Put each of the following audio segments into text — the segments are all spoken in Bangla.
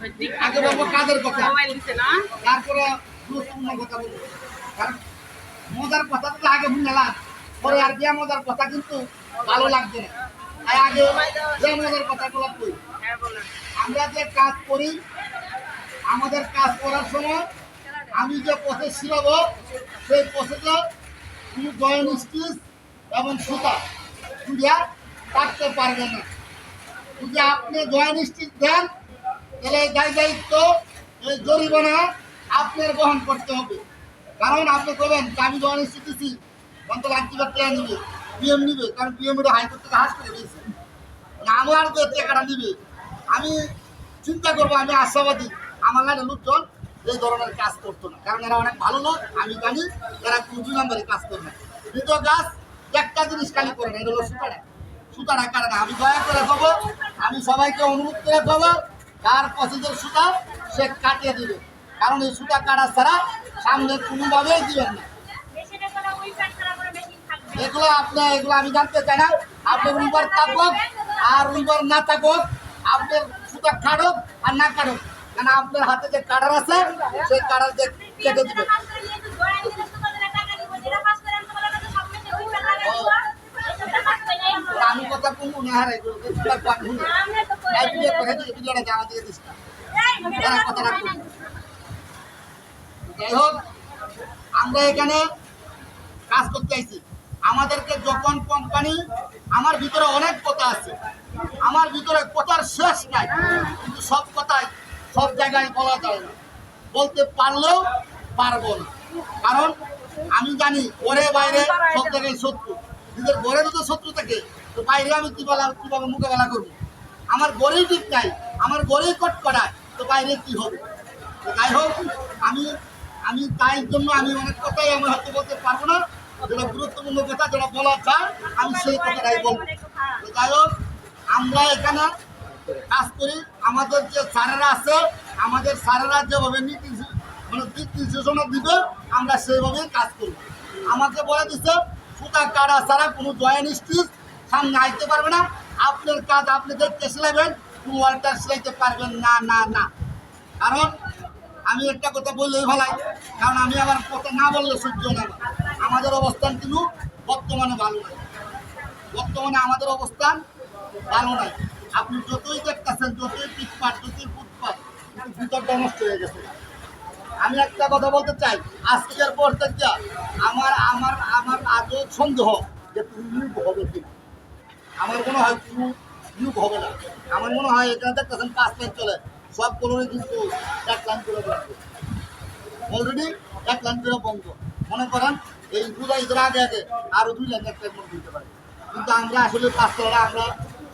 আগে বলব কাজের কথা। তারপরে কথা বলব। কারণ মজার কথা তো আগে শুনলাম পরে আর বিয়া মজার কথা কিন্তু ভালো লাগবে না। তাই আগে যে মজার কথাগুলো কই? হ্যাঁ আমরা যে কাজ করি আমাদের কাজ করার সময় আমি যে প্রসেস শিখাবো সেই প্রসেসে কোনো জয়েন স্টিচ এবং সুতা সুবিধা কাটতে পারবে না। যদি আপনি জয়েন স্টিচ দেন তাহলে দায় দায়িত্ব, এই জরিমানা আপনার বহন করতে হবে। কারণ আপনি করবেন আমি স্টিচ দিচ্ছি অন্তত আর্থিক টাকা নিবে পিএম নিবে, কারণ পিএম এটা হাইকোর্ট থেকে হাস করে দিয়েছে। না আমার যে টাকাটা নিবে, আমি চিন্তা করব, আমি আশাবাদী। আমার লাইনে লোকজন এই ধরনের কাজ করতো না। কারণ এরা অনেক ভালো লোক, আমি জানি এরা কোনো দুই নম্বরে কাজ করবে না। দ্বিতীয় কাজ একটা জিনিস খালি করে না সুতাটা। সুতাটা কাটে না। আমি দয়া করে দেবো আমি সবাইকে অনুরোধ করে দেবো যার পছন্দের সুতা, সে কাটিয়ে দিবে। কারণ এই সুতা কাটা ছাড়া সামনে কোনোভাবেই দিবেন না। এগুলো আপনি এগুলো আমি জানতে চাই না। আপনার রবিবার থাকুক আর রবিবার না থাকুক আপনার সুতা কাটুক আর না কাটুক। কারণ আপনার হাতে যে কাটার আছে, সেই কাটার যে কেটে দিবে। আমরা এখানে কাজ করতে আমাদেরকে যখন কোম্পানি আমার ভিতরে অনেক কথা আছে। আমার ভিতরে কথার শেষ নাই। কিন্তু সব কথাই সব জায়গায় বলা যায় না। বলতে পারলেও পারব না। কারণ আমি জানি ঘরে বাইরে সব জায়গায় শত্রু। নিজের ঘরে যদি শত্রু থাকে। তো বাইরে আমি কি বলা কীভাবে মোকাবেলা করব? আমার গড়েই ঠিক নাই, আমার গড়েই কট করায় তো বাইরে কি হবে? যাই হোক, আমি আমি তাই জন্য আমি অনেক কথাই আমি হয়তো বলতে পারব না। যেটা গুরুত্বপূর্ণ কথা, যেটা বলা যায়, আমি সেই কথাটাই বলব। যাই হোক, আমরা এখানে কাজ করি। আমাদের যে স্যারেরা আছে, আমাদের স্যারেরা যেভাবে নীতি মানে দিক নির্দেশনা দিবে, আমরা সেইভাবেই কাজ করব। আমাকে বলে দিচ্ছে সুতা কাটা ছাড়া কোনো জয়েন স্টিচ সামনে আইতে পারবে না। আপনার কাজ আপনি দেখতে সিলাইবেন মোবাইলটা সিলাইতে পারবেন না না না। কারণ আমি একটা কথা বললেই ভালাই, কারণ আমি আবার কথা না বললে সহ্য না। আমাদের অবস্থান কিন্তু বর্তমানে ভালো নাই। বর্তমানে আমাদের অবস্থান ভালো নাই। আপনি যতই দেখতেছেন, যতই পিটপাট যতই ফুটপাট ভিতরটা নষ্ট হয়ে গেছে। আমি একটা কথা বলতে চাই, আজকের পর থেকে আমার আমার আমার আজও সন্দেহ যে তুমি হবে কিনা। আমার মনে হয় কোনো নিয়োগ হবে না। আমার মনে হয় এখানে দেখতেছেন পাঁচ লাইন চলে। সব কলোনি কিন্তু এক লাইন করে বন্ধ। অলরেডি এক লাইন করে বন্ধ। মনে করেন, এই দুটা ঈদের আগে আগে আরও দুই লাইন এক লাইন বন্ধ দিতে পারে। কিন্তু আমরা আসলে পাঁচতলা, আমরা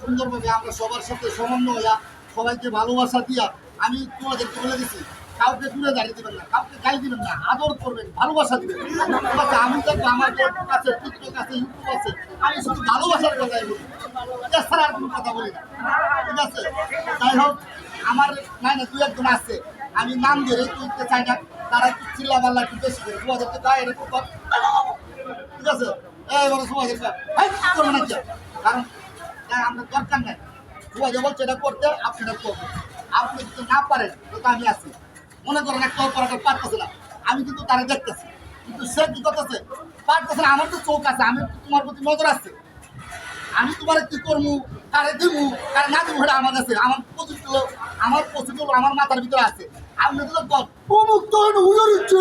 সুন্দরভাবে আমরা সবার সাথে সমন্বয় হইয়া সবাইকে ভালোবাসা দিয়া আমি তোমাদেরকে বলে দিচ্ছি কাউকে দূরে দাঁড়িয়ে দিবেন না, কাউকে গাই দিবেন না, আদর করবেন, ভালোবাসা দিবেন। ঠিক আমি দেখব আমার ফেসবুক আছে টিকটক আছে ইউটিউব আছে, আমি শুধু ভালোবাসার কথাই বলি। এছাড়া আর কোনো কথা বলি না। ঠিক আছে? যাই হোক, আমার নাই না দু একজন আছে, আমি নাম ধরে তুলতে চাই না, তারা একটু চিল্লা পাল্লা একটু বেশি করে? দু হাজার টাকা এরকম ঠিক আছে? এবারে সমাজ করব না। কারণ আমরা দরকার নাই। সমাজ বলছে, এটা করতে, আপনি এটা করবেন। আপনি যদি না পারেন তো আমি আছি। মনে করেন একটা অপারেটর পারতেছে না আমি কিন্তু তারা দেখতেছি। কিন্তু সে কি করতেছে? পারতেছে না, আমার তো চোখ আছে, আমি তোমার প্রতি নজর আছে। আমি তোমার কি করব কারে দিবো কারে না দিবো সেটা আমার কাছে। আমার প্রচুর আমার প্রচুর আমার মাথার ভিতরে আছে। আপনি তো অমুক তো হুইয়ে দিচ্ছে।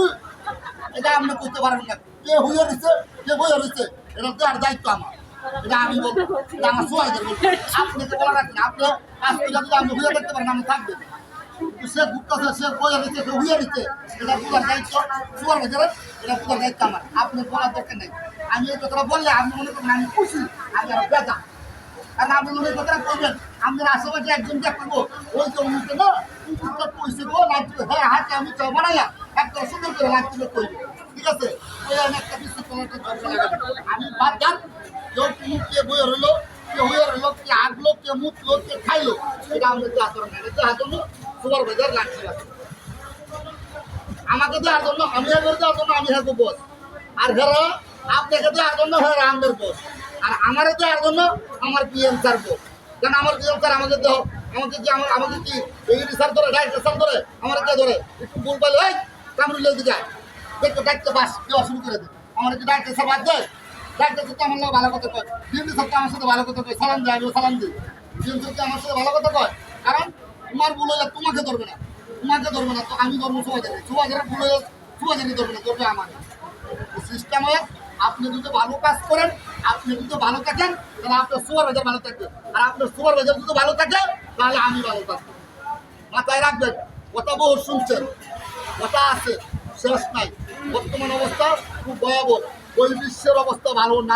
এটা আপনি করতে পারবেন না। কে হুইয়ে দিচ্ছে? কে বইয়ে দিচ্ছে? এটা তো আর দায়িত্ব আমার। আমি বলব। এটা আমার সোয়াইদের আপনি আপনি কাজ করে যদি আপনি হুইয়ে দেখতে পারেন আমি থাকবেন। সে ঘুরতেছে সে বইয়ে দিচ্ছে সে হুইয়ে দিচ্ছে এটা পুরার দায়িত্ব সুয়ার ভেতরে এটা পুরার দায়িত্ব আমার। আপনি বলার দরকার নেই। আমি এই কথাটা বললে আপনি মনে করেন আমি খুশি, আমি আর বেজা কারণ আপনি মনে কথাটা বলবেন আমাদের আশেপাশে একজন দেখ করব, ওই তো মুখে না কুকুরটা কইছে গো নাচবে হ্যাঁ হাতে আমি তো বানাইয়া একটা সুন্দর করে নাচবে কইবে। ঠিক আছে? ওই আমি একটা একটা আমি বাদ যান। কেউ কে বই হলো কে হয়ে হলো কে আগলো, কে মুতলো, কে খাইলো, এটা আমাদের করেন না এটা দেওয়ার জন্য সুপার বাজার লাগছে আমাকে দেওয়ার জন্য আমি হেগর দেওয়ার জন্য আমি হেগো বস। আর হেরা আপনাকে দেওয়ার জন্য হেরা আমাদের বস। আর আমারে দেওয়ার জন্য আমার পিএম স্যার বস। কারণ আমার পিএম স্যার আমাকে দেহ, আমাকে কি আমার আমাকে কি এই রিসার্চ ধরে ডাইরেক্ট রিসার্চ ধরে আমার কে ধরে? একটু ভুল পাইলে, এই, কামরুলের দিকে আয়। দেখতে দেখতে বাস দেওয়া শুরু করে দে আমার কি ডাইরেক্ট রিসার্চ বাদ দে? ডাইরেক্ট রিসার্চ আমার লোক ভালো কথা কয়। ডিএম রিসার্চ আমার সাথে ভালো কথা কয়। সালাম দেয় আমিও সালাম দিই। ডিএম রিসার্চ আমার সাথে ভালো কথা কয়। কারণ তোমার ভুল হলে তোমাকে ধরবে না। তোমাকে ধরবে না, তো আমি ধরবো সুবাজারে সুবাজারে ভুল হলে সুবাজারি ধরবে না, ধরবে আমার। সিস্টেম হয়ে আপনি যদি ভালো কাজ করেন, আপনি যদি ভালো থাকেন, তাহলে আপনার সুপার বাজার ভালো থাকবে। আর আপনার সুপার বাজার যদি ভালো থাকে, তাহলে আমি ভালো কাজ থাকব। মাথায় রাখবেন, কথা বহু শুনছেন, কথা আছে, শেষ নাই। বর্তমান অবস্থা খুব ভয়াবহ। ওই বিশ্বের অবস্থা ভালো না।